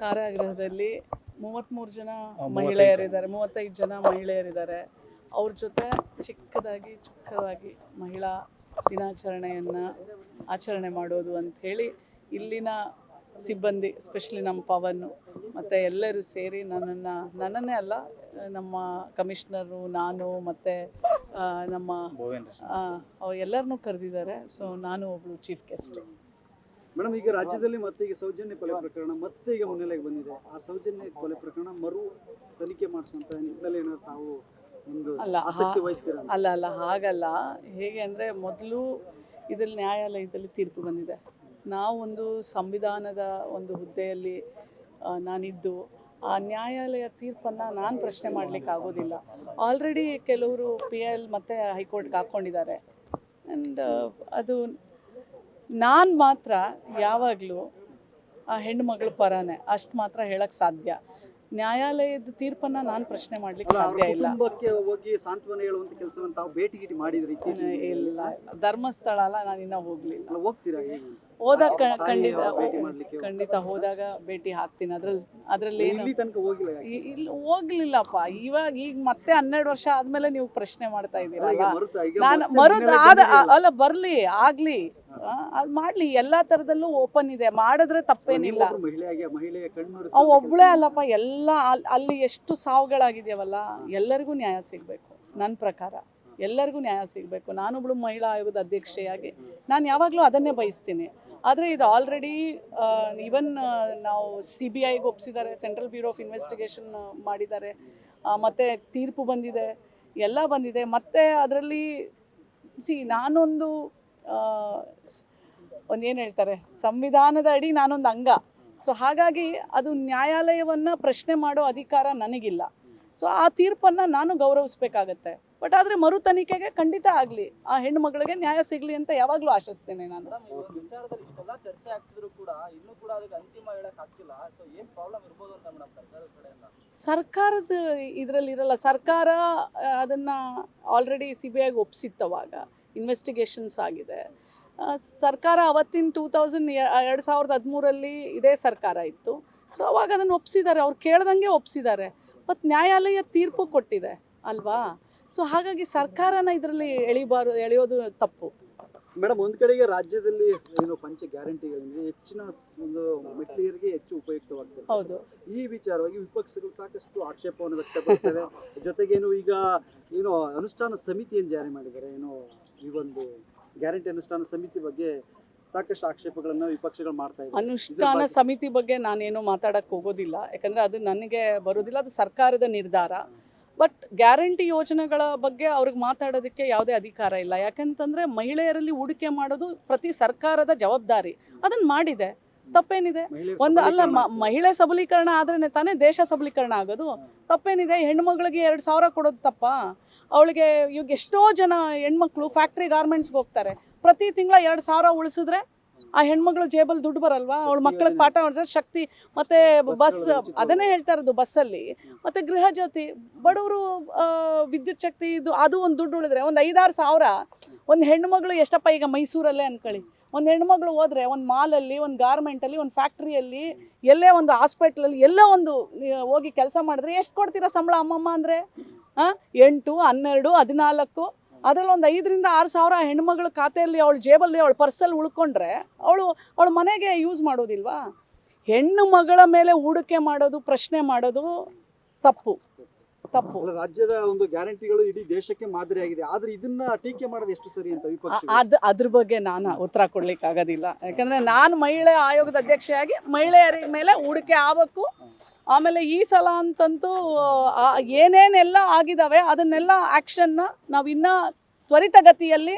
ಕಾರಾಗೃಹದಲ್ಲಿ ಮೂವತ್ತ್ಮೂರು ಜನ ಮಹಿಳೆಯರಿದ್ದಾರೆ ಮೂವತ್ತೈದು ಜನ ಮಹಿಳೆಯರಿದ್ದಾರೆ. ಅವ್ರ ಜೊತೆ ಚಿಕ್ಕದಾಗಿ ಚಿಕ್ಕದಾಗಿ ಮಹಿಳಾ ದಿನಾಚರಣೆಯನ್ನು ಆಚರಣೆ ಮಾಡೋದು ಅಂತ ಹೇಳಿ ಇಲ್ಲಿನ ಸಿಬ್ಬಂದಿ ಸ್ಪೆಷಲಿ ನಮ್ಮ ಪವನ್ ಮತ್ತು ಎಲ್ಲರೂ ಸೇರಿ ನನ್ನನ್ನು ನನ್ನನ್ನೇ ಅಲ್ಲ ನಮ್ಮ ಕಮಿಷನರು ನಾನು ಮತ್ತು ನಮ್ಮ ಎಲ್ಲರನ್ನೂ ಕರೆದಿದ್ದಾರೆ. ಸೊ ನಾನು ಒಬ್ಬಳು ಚೀಫ್ ಗೆಸ್ಟ್ ಮೇಡಮ್ ಈಗ ರಾಜ್ಯದಲ್ಲಿ ಮತ್ತೆ ಈಗ ಸೌಜನ್ಯ ಕೊಲೆ ಪ್ರಕರಣ ಮತ್ತೆ ಈಗ ಮುನ್ನೆಲೆಗೆ ಬಂದಿದೆ. ಆ ಸೌಜನ್ಯ ಕೊಲೆ ಪ್ರಕರಣ ಮರು ತನಿಖೆ ಮಾಡಿಸುವಂತ ನಿಟ್ಟಿನಲ್ಲಿ ಏನಾದ್ರು ತಾವು ಒಂದು ಅಲ್ಲ, ಆಸಕ್ತಿ ವಹಿಸ್ತೀರಾ? ಅಲ್ಲ ಅಲ್ಲ ಹಾಗಲ್ಲ. ಹೇಗೆ ಅಂದರೆ ಮೊದಲು ಇದರಲ್ಲಿ ನ್ಯಾಯಾಲಯದಲ್ಲಿ ತೀರ್ಪು ಬಂದಿದೆ. ನಾವೊಂದು ಸಂವಿಧಾನದ ಒಂದು ಹುದ್ದೆಯಲ್ಲಿ ನಾನಿದ್ದು ಆ ನ್ಯಾಯಾಲಯ ತೀರ್ಪನ್ನು ನಾನು ಪ್ರಶ್ನೆ ಮಾಡಲಿಕ್ಕೆ ಆಗೋದಿಲ್ಲ. ಆಲ್ರೆಡಿ ಕೆಲವರು ಪಿ ಎಲ್ ಮತ್ತು ಹೈಕೋರ್ಟ್ಗೆ ಹಾಕ್ಕೊಂಡಿದ್ದಾರೆ ಆ್ಯಂಡ್ ಅದು ನಾನು ಮಾತ್ರ ಯಾವಾಗಲೂ ಆ ಹೆಣ್ಮಗಳ ಪರನೇ. ಅಷ್ಟು ಮಾತ್ರ ಹೇಳಕ್ಕೆ ಸಾಧ್ಯ. ನ್ಯಾಯಾಲಯದ ತೀರ್ಪನ್ನ ನಾನು ಪ್ರಶ್ನೆ ಮಾಡ್ಲಿಕ್ಕೆ ಸಾಧ್ಯ ಇಲ್ಲ. ಹೋಗಿ ಸಾಂತ್ವನ ಹೇಳುವಂತ ಕೆಲಸವನ್ನು ತಾವು ಭೇಟಿ ಗೀಟಿ ಮಾಡಿದ್ರಿ ಇಲ್ಲ ಧರ್ಮಸ್ಥಳ ಅಲ್ಲ ನಾನು ಇನ್ನೂ ಹೋಗ್ಲಿಲ್ಲ. ಹೋಗ್ತೀರಾ ಹೋದಾಗ ಖಂಡಿತ ಖಂಡಿತ ಹೋದಾಗ ಭೇಟಿ ಹಾಕ್ತೀನಿ. ಅದ್ರಲ್ಲಿ ಅದ್ರಲ್ಲಿ ಏನು ಇಲ್ಲಿ ಹೋಗ್ಲಿಲ್ಲಪ್ಪ. ಇವಾಗ ಈಗ ಮತ್ತೆ ಹನ್ನೆರಡು ವರ್ಷ ಆದ್ಮೇಲೆ ನೀವು ಪ್ರಶ್ನೆ ಮಾಡ್ತಾ ಇದ್ದೀರಲ್ಲ? ನಾನು ಮರುದ್ ಅಲ್ಲ ಬರ್ಲಿ ಆಗ್ಲಿ. ಅದ್ ಮಾಡ್ಲಿ ಎಲ್ಲಾ ತರದಲ್ಲೂ ಓಪನ್ ಇದೆ. ಮಾಡಿದ್ರೆ ತಪ್ಪೇನಿಲ್ಲ. ಒಬ್ಳೇ ಅಲ್ಲಪ್ಪ ಎಲ್ಲ ಅಲ್- ಅಲ್ಲಿ ಎಷ್ಟು ಸಾವುಗಳಾಗಿದೆಯವಲ್ಲ ಎಲ್ಲರಿಗೂ ನ್ಯಾಯ ಸಿಗಬೇಕು ನನ್ನ ಪ್ರಕಾರ. ಎಲ್ಲರಿಗೂ ನ್ಯಾಯ ಸಿಗಬೇಕು. ನಾನೊಬ್ಳು ಮಹಿಳಾ ಆಯೋಗದ ಅಧ್ಯಕ್ಷೆಯಾಗಿ ನಾನು ಯಾವಾಗಲೂ ಅದನ್ನೇ ಬಯಸ್ತೀನಿ. ಆದರೆ ಇದು ಆಲ್ರೆಡಿ ಈವನ್ ನಾವು ಸಿ ಬಿ ಐಗೆ ಒಪ್ಪಿಸಿದ್ದಾರೆ ಸೆಂಟ್ರಲ್ ಬ್ಯೂರೋ ಆಫ್ ಇನ್ವೆಸ್ಟಿಗೇಷನ್ ಮಾಡಿದ್ದಾರೆ ಮತ್ತೆ ತೀರ್ಪು ಬಂದಿದೆ ಎಲ್ಲ ಬಂದಿದೆ. ಮತ್ತೆ ಅದರಲ್ಲಿ ಸಿ ನಾನೊಂದು ಒಂದು ಏನು ಹೇಳ್ತಾರೆ? ಸಂವಿಧಾನದ ಅಡಿ ನಾನೊಂದು ಅಂಗ. ಸೊ ಹಾಗಾಗಿ ಅದು ನ್ಯಾಯಾಲಯವನ್ನು ಪ್ರಶ್ನೆ ಮಾಡೋ ಅಧಿಕಾರ ನನಗಿಲ್ಲ. ಸೊ ಆ ತೀರ್ಪನ್ನು ನಾನು ಗೌರವಿಸ್ಬೇಕಾಗತ್ತೆ. ಬಟ್ ಆದರೆ ಮರು ತನಿಖೆಗೆ ಖಂಡಿತ ಆಗಲಿ. ಆ ಹೆಣ್ಣು ಮಗಳಿಗೆ ನ್ಯಾಯ ಸಿಗಲಿ ಅಂತ ಯಾವಾಗಲೂ ಆಶಿಸ್ತೇನೆ ನಾನು. ಮೇಡಮ್ ಈ ಒಂದು ವಿಚಾರದಲ್ಲಿ ಇಷ್ಟೆಲ್ಲ ಚರ್ಚೆ ಆಗ್ತಿದ್ರು ಕೂಡ ಇನ್ನೂ ಕೂಡ ಅದಕ್ಕೆ ಅಂತಿಮ ಹೇಳಕ್ ಆಗ್ತಿಲ್ಲ. ಸೊ ಏನ್ ಪ್ರಾಬ್ಲಮ್ ಇರ್ಬೋದು ಅಂತ ಮೇಡಮ್ ಸರ್ಕಾರದ ಇದರಲ್ಲಿ ಇರಲ್ಲ. ಸರ್ಕಾರ ಅದನ್ನು ಅದನ್ನ ಆಲ್ರೆಡಿ ಸಿ ಬಿ ಐಗೆ ಒಪ್ಸಿತ್ತವಾಗ ಇನ್ವೆಸ್ಟಿಗೇಷನ್ಸ್ ಆಗಿದೆ. ಸರ್ಕಾರ ಅವತ್ತಿನ ಟೂ ತೌಸಂಡ್ ಎರಡು ಸಾವಿರದ ಹದಿಮೂರಲ್ಲಿ ಇದೇ ಸರ್ಕಾರ ಇತ್ತು. ಸೊ ಅವಾಗ ಅದನ್ನು ಒಪ್ಸಿದ್ದಾರೆ. ಅವ್ರು ಕೇಳ್ದಂಗೆ ಒಪ್ಸಿದ್ದಾರೆ. ಮತ್ತು ನ್ಯಾಯಾಲಯ ತೀರ್ಪು ಕೊಟ್ಟಿದೆ ಅಲ್ವಾ? ಸೊ ಹಾಗಾಗಿ ಸರ್ಕಾರನ ಇದರಲ್ಲಿ ಎಳಿಬಾರು ಎಳೆಯೋದು ತಪ್ಪು. ಮೇಡಮ್ ಒಂದು ಕಡೆಗೆ ರಾಜ್ಯದಲ್ಲಿ ಏನು ಪಂಚ ಗ್ಯಾರಂಟಿಗಳಿಂದ ಹೆಚ್ಚಿನ ಒಂದು ಮಹಿಳೆಯರಿಗೆ ಹೆಚ್ಚು ಉಪಯುಕ್ತವಾಗ್ತದೆ. ಹೌದು. ಈ ವಿಚಾರವಾಗಿ ವಿಪಕ್ಷಗಳು ಸಾಕಷ್ಟು ಆಕ್ಷೇಪವನ್ನು ವ್ಯಕ್ತಪಡಿಸ್ತವೆ ಜೊತೆಗೇನು ಈಗ ಏನು ಅನುಷ್ಠಾನ ಸಮಿತಿಯನ್ನು ಜಾರಿ ಮಾಡಿದ್ದಾರೆ ಏನು ಈ ಒಂದು ಗ್ಯಾರಂಟಿ ಅನುಷ್ಠಾನ ಸಮಿತಿ ಬಗ್ಗೆ ಸಾಕಷ್ಟು ಆಕ್ಷೇಪಗಳನ್ನು ವಿಪಕ್ಷಗಳು ಮಾಡ್ತಾ ಇದ್ದಾರೆ. ಅನುಷ್ಠಾನ ಸಮಿತಿ ಬಗ್ಗೆ ನಾನೇನು ಮಾತಾಡಕ್ಕೆ ಹೋಗೋದಿಲ್ಲ. ಯಾಕಂದರೆ ಅದು ನನಗೆ ಬರೋದಿಲ್ಲ ಅದು ಸರ್ಕಾರದ ನಿರ್ಧಾರ. ಬಟ್ ಗ್ಯಾರಂಟಿ ಯೋಜನೆಗಳ ಬಗ್ಗೆ ಅವ್ರಿಗೆ ಮಾತಾಡೋದಕ್ಕೆ ಯಾವುದೇ ಅಧಿಕಾರ ಇಲ್ಲ. ಯಾಕಂತಂದರೆ ಮಹಿಳೆಯರಲ್ಲಿ ಹೂಡಿಕೆ ಮಾಡೋದು ಪ್ರತಿ ಸರ್ಕಾರದ ಜವಾಬ್ದಾರಿ. ಅದನ್ನು ಮಾಡಿದೆ. ತಪ್ಪೇನಿದೆ. ಒಂದ್ ಅಲ್ಲ ಮಹಿಳೆ ಸಬಲೀಕರಣ ಆದ್ರೆ ತಾನೇ ದೇಶ ಸಬಲೀಕರಣ ಆಗೋದು. ತಪ್ಪೇನಿದೆ ಹೆಣ್ಮಗಳಿಗೆ ಎರಡು ಸಾವಿರ ಕೊಡೋದು ತಪ್ಪ. ಅವಳಿಗೆ ಇವಾಗ ಎಷ್ಟೋ ಜನ ಹೆಣ್ಮಕ್ಳು ಫ್ಯಾಕ್ಟ್ರಿ ಗಾರ್ಮೆಂಟ್ಸ್ಗೆ ಹೋಗ್ತಾರೆ. ಪ್ರತಿ ತಿಂಗಳ ಎರಡು ಸಾವಿರ ಉಳಿಸಿದ್ರೆ ಆ ಹೆಣ್ಮಗಳು ಜೇಬಲ್ ದುಡ್ಡು ಬರಲ್ವಾ? ಅವಳ ಮಕ್ಳಿಗೆ ಪಾಠ ಮಾಡಿದ್ರೆ ಶಕ್ತಿ ಮತ್ತೆ ಬಸ್ ಅದನ್ನೇ ಹೇಳ್ತಾ ಇರೋದು ಬಸ್ಸಲ್ಲಿ. ಮತ್ತೆ ಗೃಹ ಜ್ಯೋತಿ ಬಡವರು ವಿದ್ಯುತ್ ಶಕ್ತಿ ಇದು ಅದು ಒಂದು ದುಡ್ಡು ಉಳಿದ್ರೆ ಒಂದು ಐದಾರು ಸಾವಿರ ಒಂದು ಹೆಣ್ಮಗಳು ಎಷ್ಟಪ್ಪ ಈಗ ಮೈಸೂರಲ್ಲೇ ಅನ್ಕೊಳ್ಳಿ. ಒಂದು ಹೆಣ್ಮಗಳು ಹೋದರೆ ಒಂದು ಮಾಲಲ್ಲಿ, ಒಂದು ಗಾರ್ಮೆಂಟಲ್ಲಿ, ಒಂದು ಫ್ಯಾಕ್ಟ್ರಿಯಲ್ಲಿ, ಎಲ್ಲೇ ಒಂದು ಹಾಸ್ಪಿಟ್ಲಲ್ಲಿ, ಎಲ್ಲೋ ಒಂದು ಹೋಗಿ ಕೆಲಸ ಮಾಡಿದ್ರೆ ಎಷ್ಟು ಕೊಡ್ತೀರಾ ಸಂಬಳ ಅಮ್ಮಮ್ಮ ಅಂದರೆ? ಹಾಂ ಎಂಟು, ಹನ್ನೆರಡು, ಹದಿನಾಲ್ಕು, ಅದರಲ್ಲಿ ಒಂದು ಐದರಿಂದ ಆರು ಸಾವಿರ ಹೆಣ್ಮಗಳ ಖಾತೆಯಲ್ಲಿ ಅವಳ ಜೇಬಲ್ಲಿ ಅವಳ ಪರ್ಸಲ್ಲಿ ಉಳ್ಕೊಂಡ್ರೆ ಅವಳು ಅವಳು ಮನೆಗೆ ಯೂಸ್ ಮಾಡೋದಿಲ್ವಾ? ಹೆಣ್ಣು ಮಗಳ ಮೇಲೆ ಹೂಡಿಕೆ ಮಾಡೋದು, ಪ್ರಶ್ನೆ ಮಾಡೋದು ತಪ್ಪು. ತಪ್ಪು. ರಾಜ್ಯದ ಒಂದು ಗ್ಯಾರಂಟಿಗಳು ಇಡೀ ದೇಶಕ್ಕೆ ಮಾದರಿಯಾಗಿದೆ ಆದ್ರೆ ಇದನ್ನ ಟೀಕೆ ಮಾಡೋದು ಎಷ್ಟು ಸರಿ ಅಂತ ವಿಪಕ್ಷ ಅದು ಅದ್ರ ಬಗ್ಗೆ ನಾನು ಉತ್ತರ ಕೊಡ್ಲಿಕ್ಕೆ ಆಗೋದಿಲ್ಲ. ಯಾಕಂದ್ರೆ ನಾನು ಮಹಿಳೆ ಆಯೋಗದ ಅಧ್ಯಕ್ಷೆಯಾಗಿ ಮಹಿಳೆಯರ ಮೇಲೆ ಹೂಡಿಕೆ ಆಗಬೇಕು. ಆಮೇಲೆ ಈ ಸಲ ಅಂತಂತೂ ಏನೇನೆಲ್ಲ ಆಗಿದಾವೆ ಅದನ್ನೆಲ್ಲ ಆ್ಯಕ್ಷನ್ನ ನಾವು ಇನ್ನೂ ತ್ವರಿತಗತಿಯಲ್ಲಿ